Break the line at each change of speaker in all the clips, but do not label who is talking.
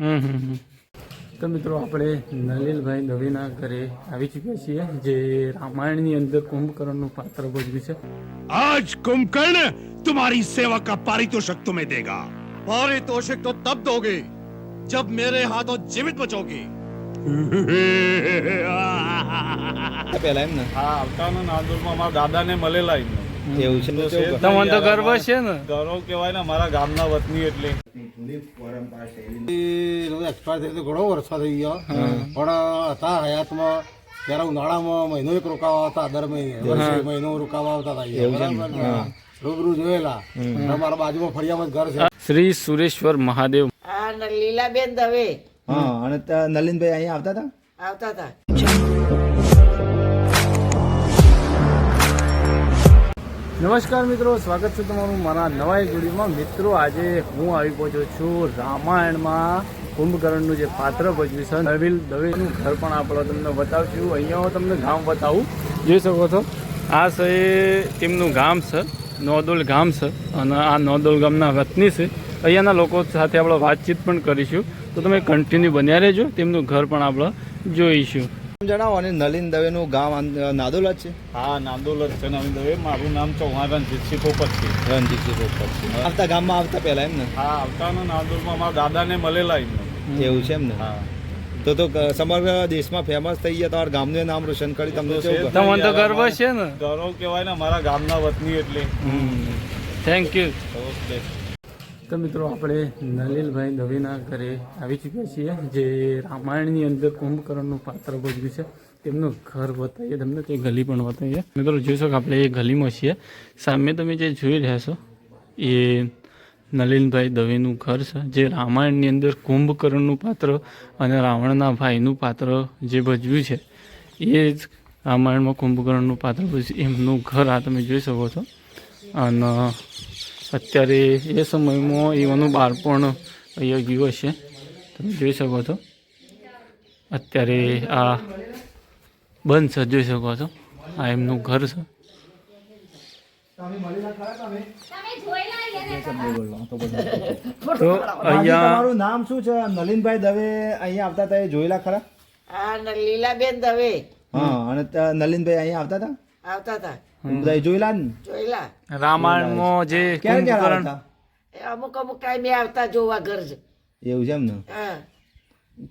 હમ હમ હમ. તો મિત્રો આપણે નલિલભાઈ દવેના ઘરે આવી ચૂક્યા છીએ જે રામાયણની અંદર કુંભકર્ણનું પાત્ર ભજવ્યું છે
आज कुंभकर्ण तुम्हारी सेवा का पारितोषिक तुम्हें देगा
पारितोषिक तो तब दोगे जब मेरे हाथों जीवित बचोगे
પેલા એમ ને
હા આવતાના નાંદોરમાં મારા દાદાને મળેલા એમને
એવું છે?
તમને તો ગર્વ છે ને.
ગર્વ કહેવાય ને મારા ગામના વતની એટલે.
એક્સપાયર થઈ તો ઘણો વર્ષો થઈ ગયો. પણ હતા હયાતમાં ત્યારે ઉનાળામાં મહિનો એક રોકાવા આવતા દર મહિને મહિનો રોકાવા આવતા હતા રૂબરૂ જોયેલા. અમારા બાજુમાં ફળિયામાં જ ઘર છે.
શ્રી સુરેશ્વર મહાદેવ.
લીલાબેન દવે.
હા અને નલિનભાઈ અહીંયા આવતા હતા?
આવતા હતા.
નમસ્કાર મિત્રો, સ્વાગત છે તમારું મારા નવા એક વિડીયોમાં. મિત્રો, આજે હું આવી પહોંચ્યો છું રામાયણમાં કુંભકર્ણનું જે પાત્ર ભજવ્યું છે, નવિલ દવેનું ઘર પણ આપણે તમને બતાવશું. અહીંયા હું તમને ગામ બતાવું. જોઈ શકો છો, આ છે તેમનું ગામ છે, નોદોલ ગામ છે અને આ નોદોલ ગામના વતની છે. અહીંયાના લોકો સાથે આપણે વાતચીત પણ કરીશું. તો તમે કન્ટિન્યુ બન્યા રહેજો, તેમનું ઘર પણ આપણે જોઈશું.
જણાવો અને નલિન દવેનું ગામ નાદોલા છે?
હા નાંદોલ જ છે નલિન દવે. મારું નામ ચૌહાણ રણજીતસિંહ પોપટ છે
રણજીતસિંહ પોપટ છે આવતા ગામમાં આવતા પહેલા એમ ને
હા આવતાના નાંદોરમાં મારા દાદાને મળેલા એમને.
એવું છે એમ ને
હા.
તો તો સમગ્ર દેશમાં ફેમસ થઈ ગયા તમારા ગામનું નામ રોશન કરી તમને
તમને તો ગર્વ છે ને?
ગૌરવ કહેવાય ને મારા ગામના વતની એટલે.
Thank you
okay.
તો મિત્રો આપણે નલિલભાઈ દવેના ઘરે આવી ચૂક્યા છીએ, જે રામાયણની અંદર કુંભકર્ણનું પાત્ર ભજવ્યું છે. તેમનું ઘર બતાવીએ, તમને તે ગલી પણ બતાવીએ. મિત્રો, જોઈ શકો આપણે એ ગલીમાં છીએ. સામે તમે જે જોઈ રહ્યા છો, એ નલિનભાઈ દવેનું ઘર છે, જે રામાયણની અંદર કુંભકર્ણનું પાત્ર અને રાવણના ભાઈનું પાત્ર જે ભજવ્યું છે, એ જ રામાયણમાં કુંભકર્ણનું પાત્ર ભજવ્યું એમનું ઘર આ તમે જોઈ શકો છો. અને અત્યારે એ સમયમાં એવાનું બાળપણ અહીંયા ગયું હશે. તમે જોઈ શકો છો. અત્યારે આ બંધ છે જોઈ શકો છો. આ એમનું ઘર છે. તો અહીંયા
તમારું નામ શું છે? નલિનભાઈ દવે અહીંયા આવતા હતા એ જોયેલા ખરા?
આ ન- લીલાબેન દવે.
હા અને નલિનભાઈ અહીંયા આવતા હતા?
આવતા હતા.
બધા એ જોયેલા ને
જોયેલા
રામાયણમાં જે
ક્યારે ક્યારે આવતા
અમુક અમુક ટાઈમે આવતા જોવા ઘર છે
એવું છે એમ ને?
હા.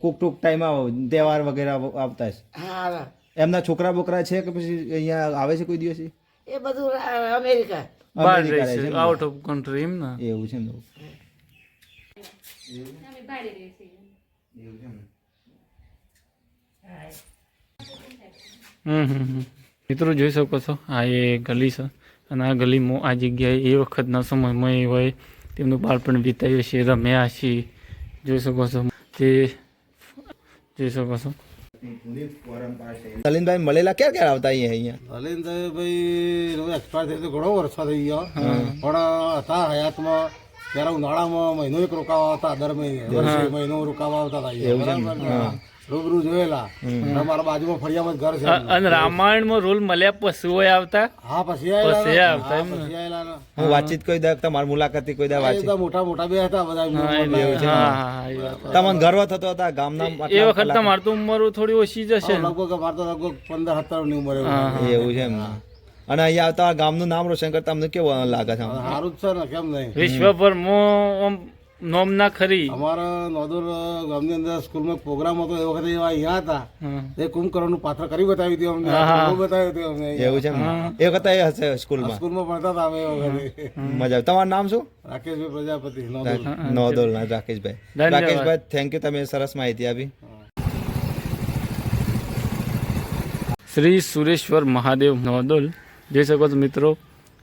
કોક ટૂંક ટાઈમ આવો તહેવાર વગેરે આવતા છે
હા
એમના છોકરા બોકરા છે કે પછી અહીંયા આવે છે કોઈ દિવસ?
એ બધું અમેરિકા.
એમ ને?
આઉટ ઓફ કન્ટ્રી એમ ને?
એવું છે ને?
હમ હમ હમ. મિત્રો જોઈ શકો છો આ એ ગલી છે. અને આ ગલીમાં આ જગ્યાએ એ વખતના સમયમાં એ હોય તેમનું બાળપણ વિતાવ્યું છે રમ્યા છે જોઈ શકો છો તે જોઈ શકો છો.
નલિનભાઈ મળેલા ક્યાં ક્યાં આવતા અહીંયા? અહીંયા?
નલિનભાઈ એક્સપાયર થઈ તો ઘણો વર્ષો થઈ ગયો. પણ હતા હયાતમાં ત્યારે ઉનાળામાં મહિનો એક રોકાવા આવતા દર મહિને મહિનો રોકાવા આવતા હતા રૂબરૂ જોયેલા. અમારા બાજુમાં ફળિયામાં ઘર છે
અને રામાયણમાં રોલ મળ્યા પશુઓ આવતા?
હા પછી.
આવતા
હા,
વાતચીત કોઈ દે તમારી મુલાકાતી કોઈ દે વાતચીત.
મોટા મોટા બે હતા બધા.
તમને ગર્વ થતો હતા ગામના
એ વખત. તમારે તો ઉંમર થોડી ઓછી જ હશે
લગભગ અમારે તો લગભગ પંદર સત્તરની ઉંમર
એવું છે એમ. અને અહીંયા આવતા ગામનું નામ રોશન કરતા તમને કેવું લાગે છે?
સારું જ છે ને કેમ નહીં?
વિશ્વભરમાં આમ નોમ ના ખરી.
અમારા નોદર ગામની અંદર સ્કૂલમાં પ્રોગ્રામ હતો એ વખતે એવા અહીંયા હતા. એ કુંભકર્ણનું પાત્ર કરી બતાવ્યું હતું અમને. બતાવ્યું હતું અમને
એવું છે એ વખત એ હશે સ્કૂલમાં?
સ્કૂલમાં ભણતા હતા અમે વખતે.
મજા આવે. તમારું નામ શું?
રાકેશભાઈ પ્રજાપતિ
નોદોલ ના રાકેશભાઈ. રાકેશભાઈ થેન્ક યુ તમે સરસ માહિતી આપી.
શ્રી સુરેશ્વર મહાદેવ નોદોલ. જોઈ શકો છો મિત્રો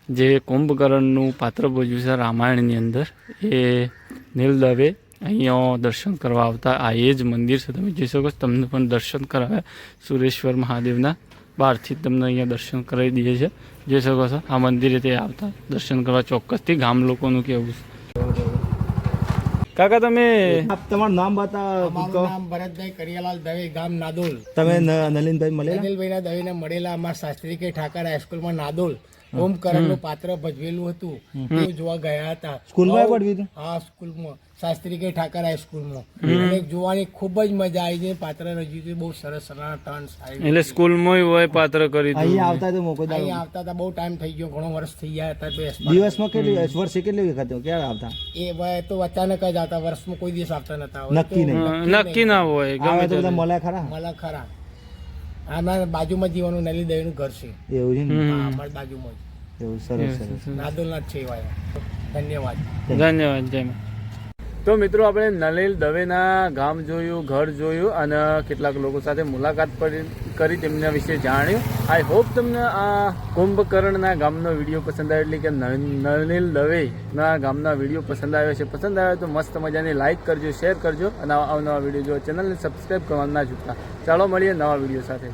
જે કુંભકર્ણનું પાત્ર ભજવ્યું છે રામાયણની અંદર એ નીલ દવે અહીંયા દર્શન કરવા આવતા. આ એ જ મંદિર છે તમે જોઈ શકો છો તમને પણ દર્શન કરાવે. સુરેશ્વર મહાદેવના બહારથી તમને અહીંયા દર્શન કરાવી દઈએ છે જોઈ શકો છો આ મંદિરે તે આવતા દર્શન કરવા ચોક્કસથી ગામ લોકોનું કેવું છે. કાકા તમે
તમારું નામ બતાવો
નામ ભરતભાઈ કરિયાલાલ દવે ગામ નાદોલ.
તમે નલિનભાઈ મળેલા?
નલિનભાઈ ના દવે મળેલા અમારા શાસ્ત્રી કે ઠાકર હાઈસ્કૂલમાં નાદોલ. કુંભકરણ પાત્ર ભજવેલું હતું. તે જોવા ગયા હતા.
સ્કૂલમાં ભજવ્યું
હા સ્કૂલમાં. શાસ્ત્રી કે ઠાકર હાઈસ્કૂલમાં અને જોવાની ખૂબ જ મજા આવી છે. પાત્ર રજૂ થયું બહુ સરસ સરસ ટર્ન સારી
એટલે સ્કૂલમાં હોય પાત્ર કરી અહીં
આવતા તો મોકો
અહીં આવતા હતા બહુ ટાઈમ થઈ ગયો. ઘણો વર્ષ થઈ ગયા હતા તો
દિવસમાં કેટલી વર્ષે કેટલી વખત ક્યારે આવતા?
એ ભાઈ તો અચાનક જ આવતા. વર્ષમાં કોઈ દિવસ આવતા નતા.
નક્કી નહીં.
નક્કી ના હોય. ગમે
તો મળ્યા ખરા.
મળ્યા ખરા. અમારા બાજુમાં જીવાનું નલી દહીનું ઘર છે.
એવું છે ને?
હા અમારી બાજુમાં જ.
એવું સરસ સરસ.
નાદોલનાથ છે એવા ધન્યવાદ.
ધન્યવાદ. જય મા. તો મિત્રો, આપણે નલિલ દવેના ગામ જોયું, ઘર જોયું અને કેટલાક લોકો સાથે મુલાકાત કરી તેમના વિશે જાણ્યું. આઈ હોપ તમને આ કુંભકર્ણના ગામનો વીડિયો પસંદ આવ્યો, એટલે કે નલિલ દવેના ગામના વીડિયો પસંદ આવ્યો છે. પસંદ આવ્યો તો મસ્ત મજાની લાઇક કરજો શેર કરજો અને આવા નવા વીડિયો જો ચેનલને સબસ્ક્રાઈબ કરવા ના ચૂકતા ચાલો મળીએ નવા વીડિયો સાથે.